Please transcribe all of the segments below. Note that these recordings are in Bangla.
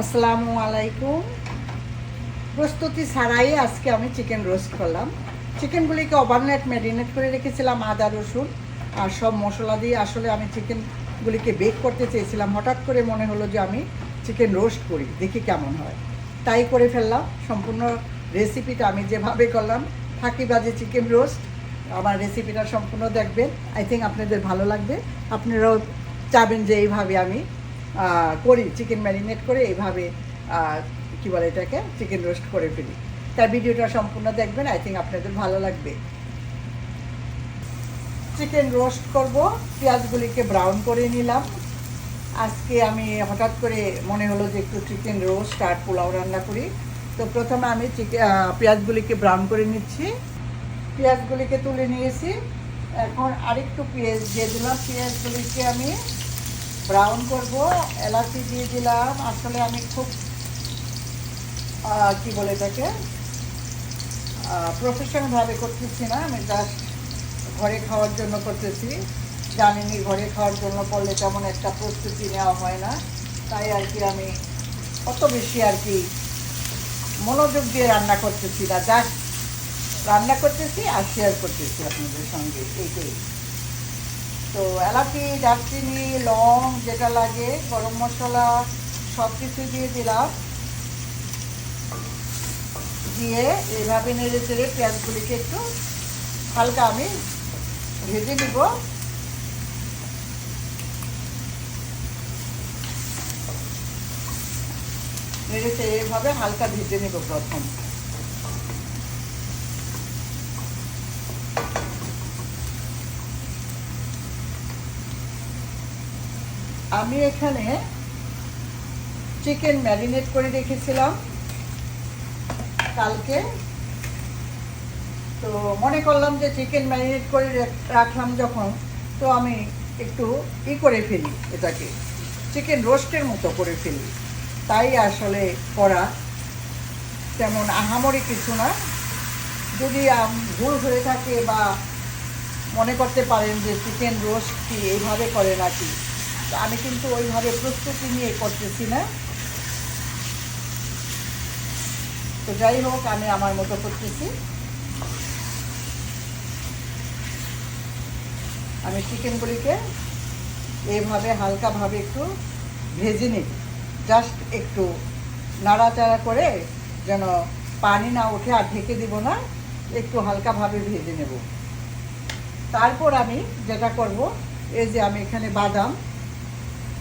আসসালামু আলাইকুম। প্রস্তুতি ছাড়াই আজকে আমি চিকেন রোস্ট করলাম। চিকেনগুলিকে ওভারনাইট ম্যারিনেট করে রেখেছিলাম আদা, রসুন আর সব মশলা দিয়ে। আসলে আমি চিকেনগুলিকে বেক করতে চেয়েছিলাম। হঠাৎ করে মনে হলো যে আমি চিকেন রোস্ট করি, দেখি কেমন হয়। তাই করে ফেললাম। সম্পূর্ণ রেসিপিটা আমি যেভাবে করলাম ফাঁকিবাজি চিকেন রোস্ট আমার রেসিপিটা সম্পূর্ণ দেখবেন। আই থিঙ্ক আপনাদের ভালো লাগবে। আপনারাও চাবেন যে এইভাবে আমি করি চিকেন ম্যারিনেট করে এইভাবে কি বলে এটাকে চিকেন রোস্ট করে ফেলি। তার ভিডিওটা সম্পূর্ণ দেখবেন আই থিঙ্ক আপনাদের ভালো লাগবে। চিকেন রোস্ট করব, পেঁয়াজগুলিকে ব্রাউন করে নিলাম। আজকে আমি হঠাৎ করে মনে হলো যে একটু চিকেন রোস্ট আর পোলাও রান্না করি। তো প্রথমে আমি চিকেন পেঁয়াজগুলিকে ব্রাউন করে নিচ্ছি। পেঁয়াজগুলিকে তুলে নিয়েছি। এখন আরেকটু পেঁয়াজ দিয়ে দিলাম। পেঁয়াজগুলিকে আমি ব্রাউন করব, এলাচি দিয়ে দিলাম। আসলে আমি খুব কি বলে এটাকে প্রফেশনালভাবে করতেছি না, আমি জাস্ট ঘরে খাওয়ার জন্য করতেছি। জানেনি ঘরে খাওয়ার জন্য করলে তেমন একটা প্রস্তুতি নেওয়া হয় না। তাই আর কি আমি অত বেশি আর কি মনোযোগ দিয়ে রান্না করতেছি না। জাস্ট রান্না করতেছি আর শেয়ার করতেছি আপনাদের সঙ্গে। এইটাই। তো এলাচি, দারচিনি, লং যেটা লাগে, গরম মশলা সব কিছু দিয়ে দিলাম। দিয়ে এইভাবে নেড়ে চেড়ে পেঁয়াজগুলিকে একটু হালকা আমি ভেজে নিব। নেড়ে চেড়ে এইভাবে হালকা ভেজে নেব প্রথম। আমি এখানে চিকেন ম্যারিনেট করে রেখেছিলাম। কালকে। তো মনে করলাম যে চিকেন ম্যারিনেট করে রাখলাম যখন, তো আমি একটু ই করে ফেলি এটাকে। চিকেন রোস্টের মতো করে ফেলি। তাই আসলে করা তেমন আহামরি কিছু না। যদি ভুল হয়ে থাকে বা মনে করতে পারেন যে চিকেন রোস্ট কি এইভাবে করে নাকি তো আমি কিন্তু ওইভাবে প্রস্তুতি নিয়ে করতেছি না। তো যাই হোক, আমি আমার মতো করতেছি। আমি চিকেনগুলিকে এইভাবে হালকাভাবে একটু ভেজে নিই। জাস্ট একটু নাড়াচাড়া করে যেন পানি না ওঠে আর ঢেকে দিব না, একটু হালকাভাবে ভেজে নেব। তারপর আমি যেটা করব, এই যে আমি এখানে বাদাম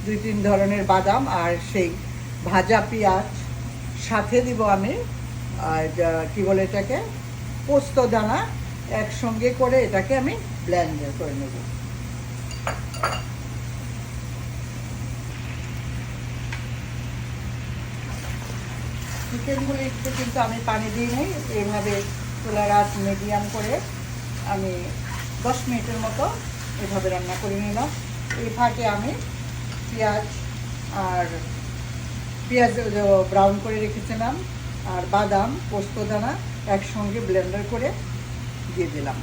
দুই তিন ধরনের বাদাম আর সেই ভাজা পেঁয়াজ। সাথে দিব আমি কি বলে এটাকে? পোস্ত দানা। একসঙ্গে করে এটাকে আমি ব্লেন্ডার করে নেব। চিকেনগুলো একটু কিন্তু আমি পানি দিই নাই, এইভাবে চুলার আঁচ মিডিয়াম করে আমি দশ মিনিটের মতো এভাবে রান্না করে নিলাম। এই ফাঁকে আমি পেঁয়াজ আর পেঁয়াজ ব্রাউন করে রেখেছিলাম আর বাদাম পোস্তদানা একসঙ্গে ব্লেন্ডার করে দিয়ে দিলাম।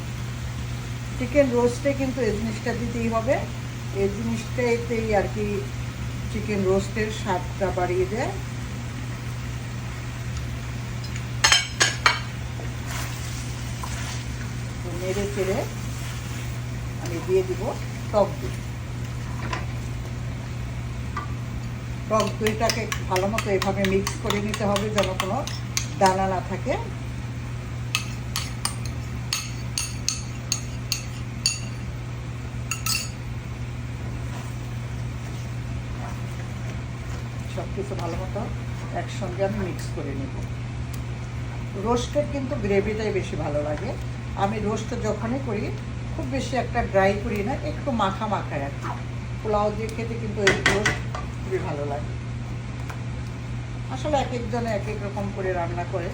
চিকেন রোস্টে কিন্তু এই জিনিসটা দিতেই হবে। এই জিনিসটাতেই আর কি চিকেন রোস্টের স্বাদটা বাড়িয়ে দেয়। নেড়ে চেড়ে আমি দিয়ে দিব টক দই। টক দইটাকে ভালো মতো এভাবে মিক্স করে নিতে হবে যেন কোনো দানা না থাকে। সব কিছু ভালো মতো একসঙ্গে আমি মিক্স করে নিব। রোস্টের কিন্তু গ্রেভিটাই বেশি ভালো লাগে। আমি রোস্ট যখনই করি, খুব বেশি একটা ড্রাই করি না, একটু মাখা মাখায় আর কি। পোলাও দিয়ে খেতে কিন্তু এই রোস্ট খুবই ভালো লাগে। আসলে এক একজনে এক এক রকম করে রান্না করে।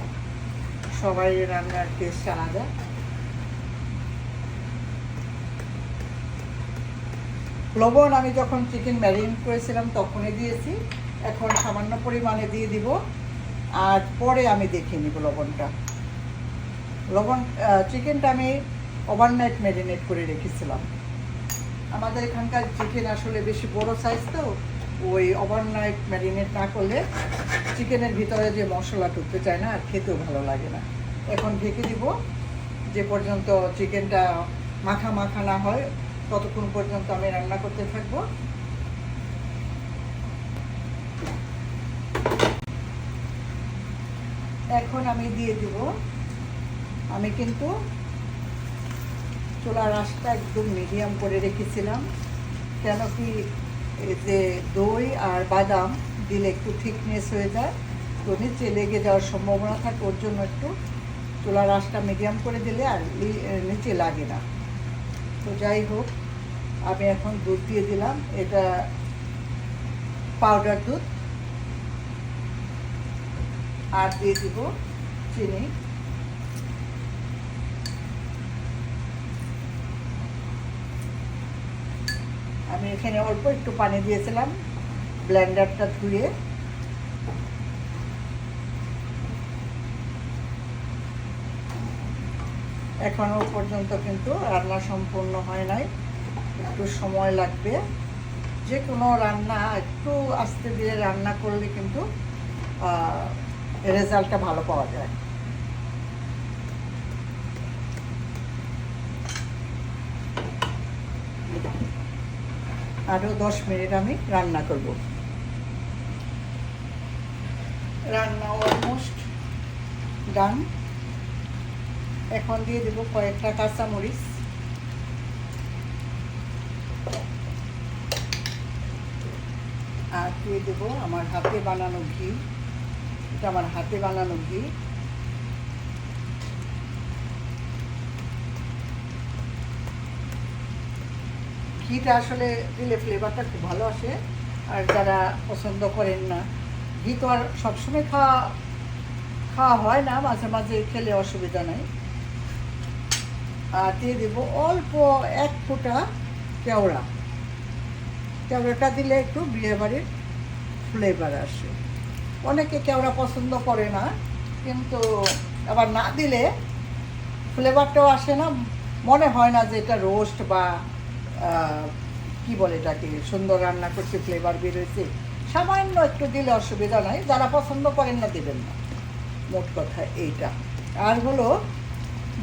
সবাই রান্নার টেস্ট আলাদা। লবণ আমি যখন চিকেন ম্যারিনেট করেছিলাম তখনই দিয়েছি। এখন সামান্য পরিমাণে দিয়ে দিব। আর পরে আমি দেখে নিব লবণটা। লবণ চিকেনটা আমি ওভারনাইট ম্যারিনেট করে রেখেছিলাম। আমাদের এখানকার চিকেন আসলে বেশি বড় সাইজ তো। ওই ওভারনাইট ম্যারিনেট না করলে চিকেনের ভিতরে যে মশলা ঢুকতে চায় না, আর খেতেও ভালো লাগে না। এখন ঢেকে দিব, যে পর্যন্ত চিকেনটা মাখা মাখা না হয়, ততক্ষণ পর্যন্ত আমি রান্না করতে থাকব। এখন আমি দিয়ে দিব, আমি কিন্তু চুলার আঁচটা একদম মিডিয়াম করে রেখেছিলাম, কেন কি যে দই আর বাদাম দিলে একটু থিকনেস হয়ে যায়, তো নিচে লেগে যাওয়ার সম্ভাবনা থাকে, ওর জন্য একটু চুলার আঁচটা মিডিয়াম করে দিলে আর নিচে লাগে না। তো যাই হোক, আমি এখন দুধ দিয়ে দিলাম, এটা পাউডার দুধ। আর দিয়ে দিব চিনি। আমি এখানে অল্প একটু পানি দিয়েছিলাম, ব্লেন্ডারটা ধুয়ে। এখনও পর্যন্ত কিন্তু রান্না সম্পূর্ণ হয় নাই, একটু সময় লাগবে। যে কোনো রান্না, একটু আস্তে ধীরে রান্না করলে কিন্তু রেজাল্টটা ভালো পাওয়া যায়। আরও দশ মিনিট আমি রান্না করব। রান্না অলমোস্ট ডান এখন দিয়ে দেবো কয়েকটা কাঁচামরিচ। আর দিয়ে দেবো আমার হাতে বানানো ঘি। এটা আমার হাতে বানানো ঘি। ঘিটা আসলে দিলে ফ্লেভারটা খুব ভালো আসে। আর যারা পছন্দ করেন না, ঘি তো আর সবসময় খাওয়া খাওয়া হয় না, মাঝে মাঝে খেলে অসুবিধা নাই। আর দিয়ে দেবো অল্প এক ফোঁটা কেওড়া। কেওড়াটা দিলে একটু বিয়েবাড়ির ফ্লেভার আসে। অনেকে কেওড়া পছন্দ করে না, কিন্তু আবার না দিলে ফ্লেভারটাও আসে না। মনে হয় না যে এটা রোস্ট বা কি বলে এটাকে, সুন্দর রান্না করছে ফ্লেভার বেরোয়েছে সামান্য একটু দিলে অসুবিধা নাই, যারা পছন্দ করেন না, দেবেন না। মোট কথা এইটা। আর হলো,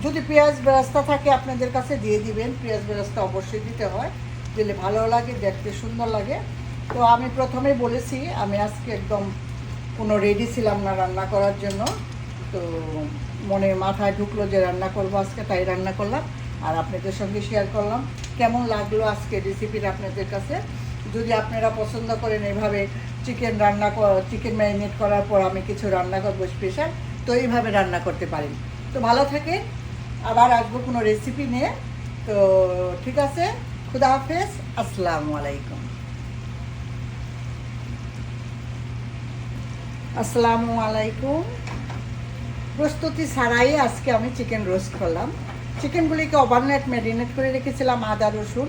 যদি পেঁয়াজ বেরাস্তা থাকে, আপনাদের কাছে দিয়ে দিবেন। পেঁয়াজ বেরাস্তা অবশ্যই দিতে হয়। দিলে ভালো লাগে, দেখতে সুন্দর লাগে। তো আমি প্রথমেই বলেছি, আমি আজকে একদম কোনো রেডি ছিলাম না রান্না করার জন্য। তো মনে মাথায় ঢুকলো যে রান্না করব আজকে, তাই রান্না করলাম। আর আপনাদের সঙ্গে শেয়ার করলাম। কেমন লাগল আজকে রেসিপিটা আপনাদের কাছে? যদি আপনারা পছন্দ করেন এভাবে চিকেন রান্না চিকেন ম্যারিনেট করার পর আমি কিছু রান্না করব স্পেশাল তো এইভাবে রান্না করতে পারেন। তো ভালো থাকেন। আবার আসব কোনো রেসিপি নিয়ে। তো ঠিক আছে। খুদা হাফেজ। আসসালামু আলাইকুম। আসসালামু আলাইকুম। প্রস্তুতি ছাড়াই আজকে আমি চিকেন রোস্ট করলাম। চিকেনগুলিকে ওভারনাইট ম্যারিনেট করে রেখেছিলাম, আদা, রসুন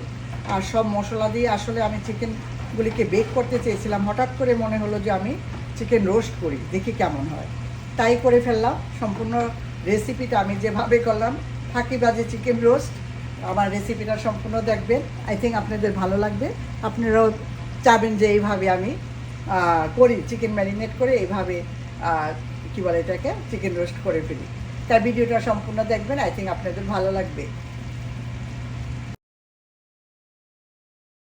আর সব মশলা দিয়ে। আসলে আমি চিকেনগুলিকে বেক করতে চেয়েছিলাম। হঠাৎ করে মনে হলো যে আমি চিকেন রোস্ট করি, দেখি কেমন হয়। তাই করে ফেললাম। সম্পূর্ণ রেসিপিটা আমি যেভাবে করলাম, ফাঁকিবাজি চিকেন রোস্ট আমার রেসিপিটা সম্পূর্ণ দেখবেন। আই থিঙ্ক আপনাদের ভালো লাগবে। আপনারাও চাবেন যে এইভাবে আমি করি চিকেন ম্যারিনেট করে এইভাবে কি বলে এটাকে? চিকেন রোস্ট করে ফেলি। তার ভিডিওটা সম্পূর্ণ দেখবেন আই থিঙ্ক আপনাদের ভালো লাগবে।